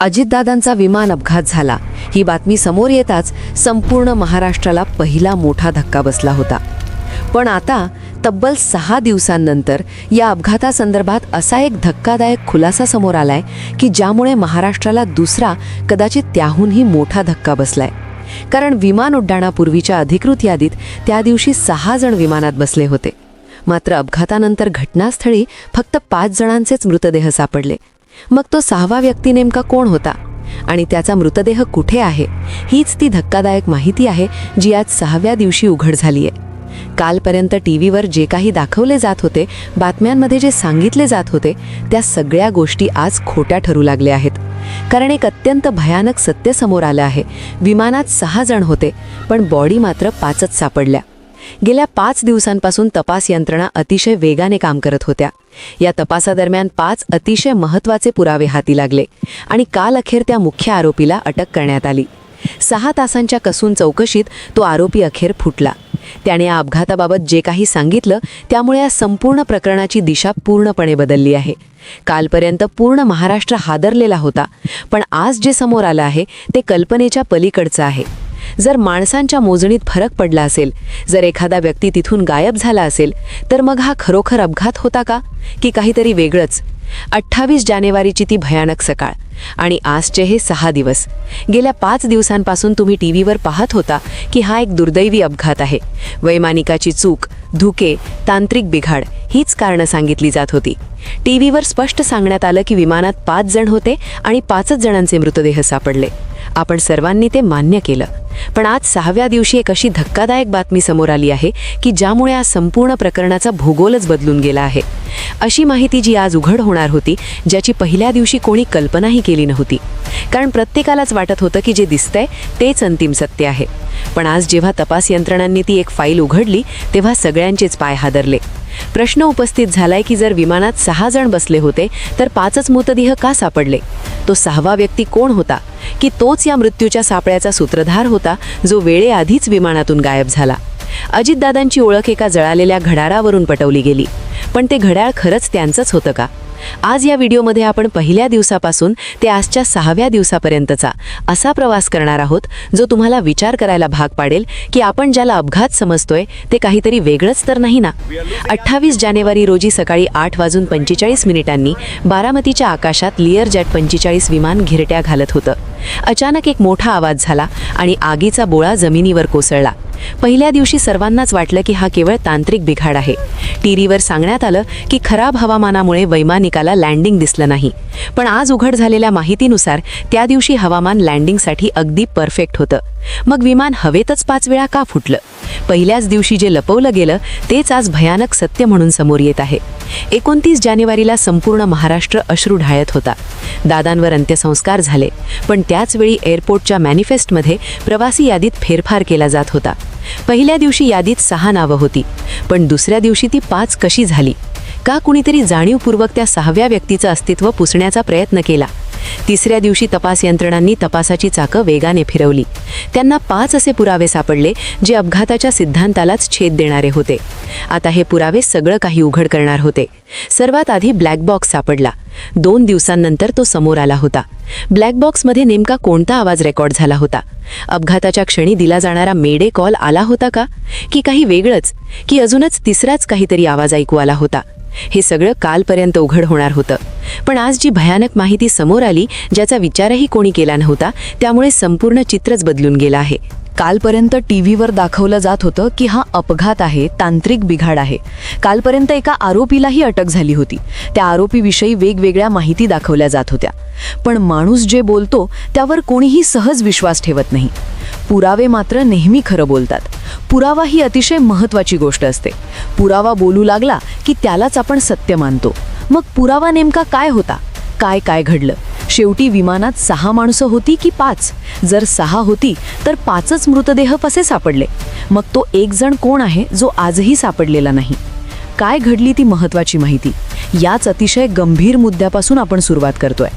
अजितदादांचा विमान अपघात झाला. ही बातमी समोर येताच संपूर्ण महाराष्ट्राला पहिला मोठा धक्का बसला होता. पण आता तब्बल सहा दिवसांनंतर या अपघातासंदर्भात असा एक धक्कादायक खुलासा समोर आलाय की ज्यामुळे महाराष्ट्राला दुसरा कदाचित त्याहूनही मोठा धक्का बसलाय. कारण विमान उड्डाणापूर्वीच्या अधिकृत यादीत त्या दिवशी सहा जण विमानात बसले होते. मात्र अपघातानंतर घटनास्थळी फक्त पाच जणांचेच मृतदेह सापडले. मग तो सहावा व्यक्ती नेमका कोण होता? आणि त्याचा मृतदेह कुठे आहे? हीच ती धक्कादायक माहिती आहे जी आज सहाव्या दिवशी उघड झाली आहे कालपर्यंत टी व्हीवर जे काही दाखवले जात होते बातम्यांमध्ये जे सांगितले जात होते त्या सगळ्या गोष्टी आज खोट्या ठरू लागल्या आहेत. कारण एक अत्यंत भयानक सत्य समोर आलं आहे. विमानात सहा जण होते पण बॉडी मात्र पाचच सापडल्या. गेल्या पाच दिवसांपासून तपास यंत्रणा अतिशय वेगाने काम करत होत्या. या तपासादरम्यान पाच अतिशय महत्त्वाचे पुरावे हाती लागले आणि काल अखेर त्या मुख्य आरोपीला अटक करण्यात आली. सहा तासांच्या कसून चौकशीत तो आरोपी अखेर फुटला. त्याने या अपघाताबाबत जे काही सांगितलं त्यामुळे या संपूर्ण प्रकरणाची दिशा पूर्णपणे बदलली आहे. कालपर्यंत पूर्ण महाराष्ट्र हादरलेला होता पण आज जे समोर आलं आहे ते कल्पनेच्या पलीकडचं आहे. जर माणसांच्या मोजणीत फरक पडला असेल जर एखादा व्यक्ती तिथून गायब झाला असेल तर मग हा खरोखर अपघात होता का? की काहीतरी वेगळंच? अठ्ठावीस जानेवारीची ती भयानक सकाळ. आणि आजचे हे सहा दिवस. गेल्या पाच दिवसांपासून तुम्ही टी व्हीवर पाहत होता की हा एक दुर्दैवी अपघात आहे. वैमानिकाची चूक धुके तांत्रिक बिघाड हीच कारणं सांगितली जात होती. टी व्हीवर स्पष्ट सांगण्यात आलं की विमानात पाच जण होते आणि पाचच जणांचे मृतदेह सापडले. आपण सर्वांनी ते मान्य केलं. पण आज सहाव्या दिवशी एक अशी धक्कादायक बातमी समोर आली आहे की ज्यामुळे आज संपूर्ण प्रकरणाचा भूगोलच बदलून गेला आहे. अशी माहिती जी आज उघड होणार होती ज्याची पहिल्या दिवशी कोणी कल्पनाही केली नव्हती. कारण प्रत्येकालाच वाटत होतं की जे दिसतंय तेच अंतिम सत्य आहे. पण आज जेव्हा तपास यंत्रणांनी ती एक फाईल उघडली तेव्हा सगळ्यांचेच पाय हादरले. प्रश्न उपस्थित झालाय की जर विमानात सहा जण बसले होते तर पाचच मृतदेह का सापडले? तो सहावा व्यक्ती कोण होता? की तोच या मृत्यूच्या सापळ्याचा सूत्रधार होता जो वेळेआधीच विमानातून गायब झाला. अजितदादांची ओळख एका जळालेल्या घडारावरून पटवली गेली. पण ते घड्याळ खरंच त्यांचंच होतं का? आज या व्हिडिओमध्ये आपण पहिल्या दिवसापासून ते आजच्या सहाव्या दिवसापर्यंतचा असा प्रवास करणार आहोत जो तुम्हाला विचार करायला भाग पाडेल की आपण ज्याला अपघात समजतोय ते काहीतरी वेगळंच तर नाही ना? अठ्ठावीस जानेवारी रोजी सकाळी आठ वाजून पंचेचाळीस मिनिटांनी बारामतीच्या आकाशात लिअर जॅट पंचेचाळीस विमान घिरट्या घालत होतं. अचानक एक मोठा आवाज झाला आणि आगीचा बोळा जमिनीवर कोसळला. पहिल्या दिवशी सर्वांनाच वाटलं की हा केवळ तांत्रिक बिघाड आहे. टीव्हीवर सांगण्यात आलं की खराब हवामानामुळे वैमानिकाला लँडिंग दिसलं नाही. पण आज उघड झालेल्या माहितीनुसार त्या दिवशी हवामान लँडिंगसाठी अगदी परफेक्ट होतं. मग विमान हवेतच पाच वेळा का फुटलं? पहिल्याच दिवशी जे लपवलं गेलं तेच आज भयानक सत्य म्हणून समोर येत आहे. एकोणतीस जानेवारीला संपूर्ण महाराष्ट्र अश्रू ढाळत होता. दादांवर अंत्यसंस्कार झाले पण त्याच वेळी एअरपोर्टच्या मॅनिफेस्टमध्ये प्रवासी यादीत फेरफार केला जात होता. पहिल्या दिवशी यादीत सहा नावं होती पण दुसऱ्या दिवशी ती पाच कशी झाली? का कुणीतरी जाणीवपूर्वक त्या सहाव्या व्यक्तीचं अस्तित्व पुसण्याचा प्रयत्न केला? तिसऱ्या दिवशी तपास यंत्रणांनी तपासाची चाकं वेगाने फिरवली. त्यांना पाच असे पुरावे सापडले जे अपघाताच्या सिद्धांतालाच छेद देणारे होते. आता हे पुरावे सगळं काही उघड करणार होते. सर्वात आधी ब्लॅक बॉक्स सापडला. दोन दिवसांनंतर तो समोर आला होता. ब्लॅक बॉक्समध्ये नेमका कोणता आवाज रेकॉर्ड झाला होता? अपघाताच्या क्षणी दिला जाणारा मेडे कॉल आला होता का? की काही वेगळंच? की अजूनच तिसराच काहीतरी आवाज ऐकू आला होता? हे सगळं कालपर्यंत उघड होणार होतं. पण आज जी भयानक माहिती समोर आली ज्याचा विचारही कोणी केला नव्हता त्यामुळे संपूर्ण चित्रच बदलून गेलं आहे. कालपर्यंत टी व्हीवर दाखवलं जात होतं की हा अपघात आहे तांत्रिक बिघाड आहे. कालपर्यंत एका आरोपीलाही अटक झाली होती. त्या आरोपीविषयी वेगवेगळ्या माहिती दाखवल्या जात होत्या. पण माणूस जे बोलतो त्यावर कोणीही सहज विश्वास ठेवत नाही. पुरावे मात्र नेहमी खरं बोलतात. पुरावा ही अतिशय महत्त्वाची गोष्ट असते. पुरावा बोलू लागला की त्यालाच आपण सत्य मानतो. मग पुरावा नेमका काय होता? काय काय घडलं? शेवटी विमानात सहा माणसं होती की पाच? जर सहा होती तर पाचच मृतदेह कसे सापडले? मग तो एक जण कोण आहे जो आजही सापडलेला नाही? काय घडली ती महत्त्वाची माहिती? याच अतिशय गंभीर मुद्द्यापासून आपण सुरुवात करतोय.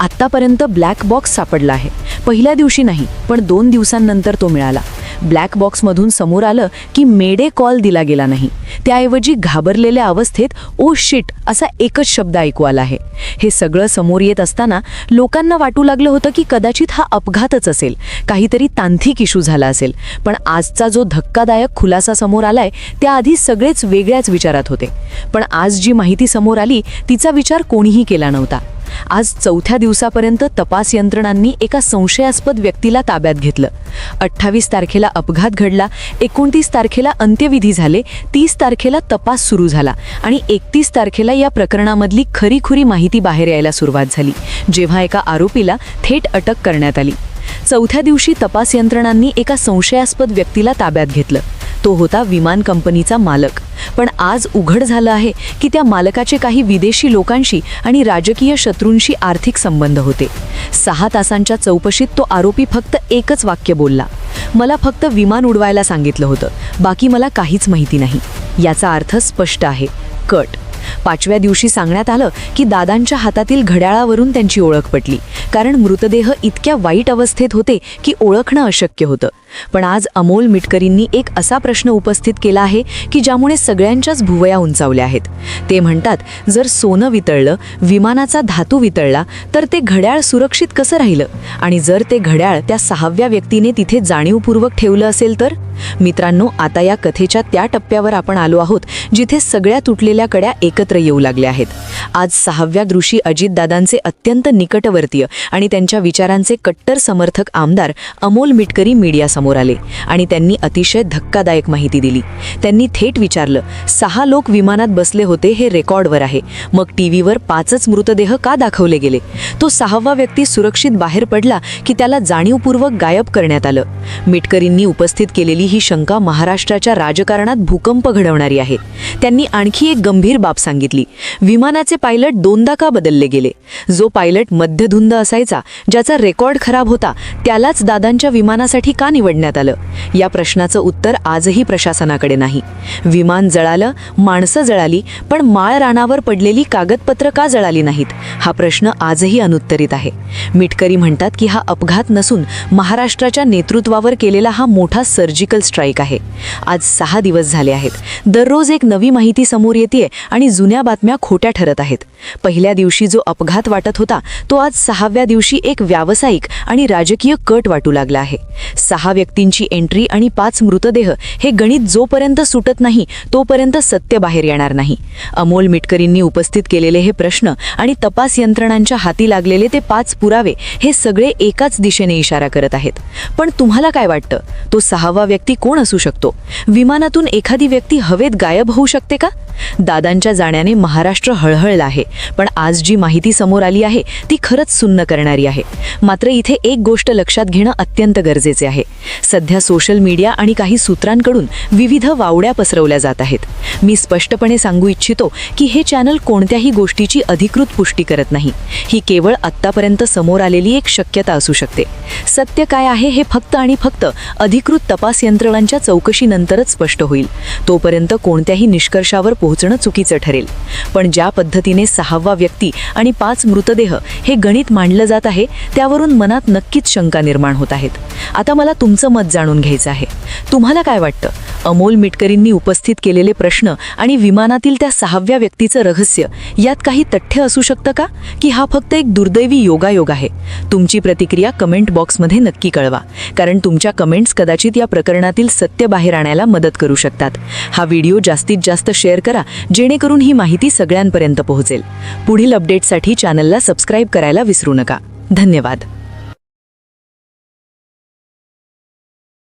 आत्तापर्यंत ब्लॅक बॉक्स सापडला आहे. पहिल्या दिवशी नाही पण दोन दिवसांनंतर तो मिळाला. ब्लॅक बॉक्समधून समोर आलं की मेडे कॉल दिला गेला नाही. त्याऐवजी घाबरलेल्या अवस्थेत ओ शिट असा एकच शब्द ऐकू आला आहे. हे सगळं समोर येत असताना लोकांना वाटू लागलं होतं की कदाचित हा अपघातच असेल. काहीतरी तांत्रिक इशू झाला असेल. पण आजचा जो धक्कादायक खुलासा समोर आलाय त्याआधी सगळेच वेगळ्याच विचारात होते. पण आज जी माहिती समोर आली तिचा विचार कोणीही केला नव्हता. आज चौथ्या दिवसापर्यंत तपास यंत्रणांनी एका संशयास्पद व्यक्तीला ताब्यात घेतलं. अठ्ठावीस तारखेला अपघात घडला एकोणतीस तारखेला अंत्यविधी झाले तीस तारखेला तपास सुरू झाला आणि एकतीस तारखेला या प्रकरणामधली खरीखुरी माहिती बाहेर यायला सुरुवात झाली जेव्हा एका आरोपीला थेट अटक करण्यात आली. चौथ्या दिवशी तपास यंत्रणांनी एका संशयास्पद व्यक्तीला ताब्यात घेतलं. तो होता विमान कंपनीचा मालक. पण आज उघड झालं आहे की त्या मालकाचे काही विदेशी लोकांशी आणि राजकीय शत्रूंशी आर्थिक संबंध होते. सहा तासांच्या चौकशीत तो आरोपी फक्त एकच वाक्य बोलला. मला फक्त विमान उडवायला सांगितलं होतं. बाकी मला काहीच माहिती नाही. याचा अर्थ स्पष्ट आहे. कट. पाचव्या दिवशी सांगण्यात आलं की दादांच्या हातातील घड्याळावरून त्यांची ओळख पटली. कारण मृतदेह इतक्या वाईट अवस्थेत होते की ओळखणं अशक्य होतं. पण आज अमोल मिटकरींनी एक असा प्रश्न उपस्थित केला आहे की ज्यामुळे सगळ्यांच्याच भुवया उंचावल्या आहेत. ते म्हणतात जर सोनं वितळलं विमानाचा धातू वितळला तर ते घड्याळ सुरक्षित कसं राहिलं? आणि जर ते घड्याळ त्या सहाव्या व्यक्तीने तिथे जाणीवपूर्वक ठेवलं असेल तर? मित्रांनो आता या कथेच्या त्या टप्प्यावर आपण आलो आहोत जिथे सगळ्या तुटलेल्या कड्या एक एकत्र येऊ लागले आहेत. आज सहाव्या दृशी अजितदादांचे अत्यंत निकटवर्तीय आणि त्यांच्या विचारांचे कट्टर समर्थक आमदार अमोल मिटकरी मीडियासमोर आले आणि त्यांनी अतिशय धक्कादायक माहिती दिली. त्यांनी थेट विचारलं सहा लोक विमानात बसले होते हे रेकॉर्डवर आहे. मग टीव्हीवर पाचच मृतदेह का दाखवले गेले? तो सहावा व्यक्ती सुरक्षित बाहेर पडला की त्याला जाणीवपूर्वक गायब करण्यात आलं. मिटकरींनी उपस्थित केलेली ही शंका महाराष्ट्राच्या राजकारणात भूकंप घडवणारी आहे. त्यांनी आणखी एक गंभीर बाब सांगितली. विमानाचे पायलट दोनदा का बदलले गेले? जो पायलट मध्यधुंद असायचा ज्याचा रेकॉर्ड खराब होता त्यालाच दादांच्या विमानासाठी का निवडण्यात आलं? या प्रश्नाचं उत्तर आजही प्रशासनाकडे नाही. विमान जळालं माणसं जळाली पण माळ रानावर पडलेली कागदपत्र का जळाली नाहीत? हा प्रश्न आजही अनुत्तरित आहे. मिटकरी म्हणतात की हा अपघात नसून महाराष्ट्राच्या नेतृत्वावर केलेला हा मोठा सर्जिकल स्ट्राईक आहे. आज सहा दिवस झाले आहेत. दररोज एक नवी माहिती समोर येते आणि जुन्या बातम्या खोट्या ठरत आहेत. पहिल्या दिवशी जो अपघात वाटत होता तो आज सहाव्या दिवशी एक व्यावसायिक आणि राजकीय कट वाटू लागला आहे. सहा व्यक्तींची एंट्री आणि पाच मृतदेह हे गणित जोपर्यंत सुटत नाही तोपर्यंत सत्य बाहेर येणार नाही. अमोल मिटकरींनी उपस्थित केलेले हे प्रश्न आणि तपास यंत्रणांच्या हाती लागलेले ते पाच पुरावे हे सगळे एकाच दिशेने इशारा करत आहेत. पण तुम्हाला काय वाटतं? तो सहावा व्यक्ती कोण असू शकतो? विमानातून एखादी व्यक्ती हवेत गायब होऊ शकते का? दादांच्या जाण्याने महाराष्ट्र हळहळला आहे. पण आज जी माहिती समोर आली आहे ती खरंच सुन्न करणारी आहे. मात्र इथे एक गोष्ट लक्षात घेणं अत्यंत गरजेचे आहे. सध्या सोशल मीडिया आणि काही सूत्रांकडून विविध वावड्या पसरवल्या जात आहेत. मी स्पष्टपणे सांगू इच्छितो की हे चॅनल कोणत्याही गोष्टीची अधिकृत पुष्टी करत नाही. ही केवळ आत्तापर्यंत समोर आलेली एक शक्यता असू शकते. सत्य काय आहे हे फक्त आणि फक्त अधिकृत तपास यंत्रणांच्या चौकशीनंतरच स्पष्ट होईल. तोपर्यंत कोणत्याही निष्कर्षावर पोहोचणं चुकीचं ठरेल. पण ज्या पद्धतीने सहावा व्यक्ती आणि पाच मृतदेह हे गणित मांडलं जात आहे त्यावरून मनात नक्कीच शंका निर्माण होत आहेत. आता मला तुमचं मत जाणून घ्यायचं आहे. तुम्हाला काय वाटतं? अमोल मिटकरींनी उपस्थित केलेले प्रश्न आणि विमानातील त्या सहाव्या व्यक्तीचं रहस्य यात काही तथ्य असू शकतं का? की हा फक्त एक दुर्दैवी योगायोग आहे? तुमची प्रतिक्रिया कमेंट बॉक्समध्ये नक्की कळवा. कारण तुमच्या कमेंट्स कदाचित या प्रकरणातील सत्य बाहेर आणायला मदत करू शकतात. हा व्हिडिओ जास्तीत जास्त शेअर करा जेणेकरून ही माहिती सगळ्यांपर्यंत पोहोचेल. पुढील अपडेटसाठी चॅनलला सबस्क्राईब करायला विसरू नका. धन्यवाद.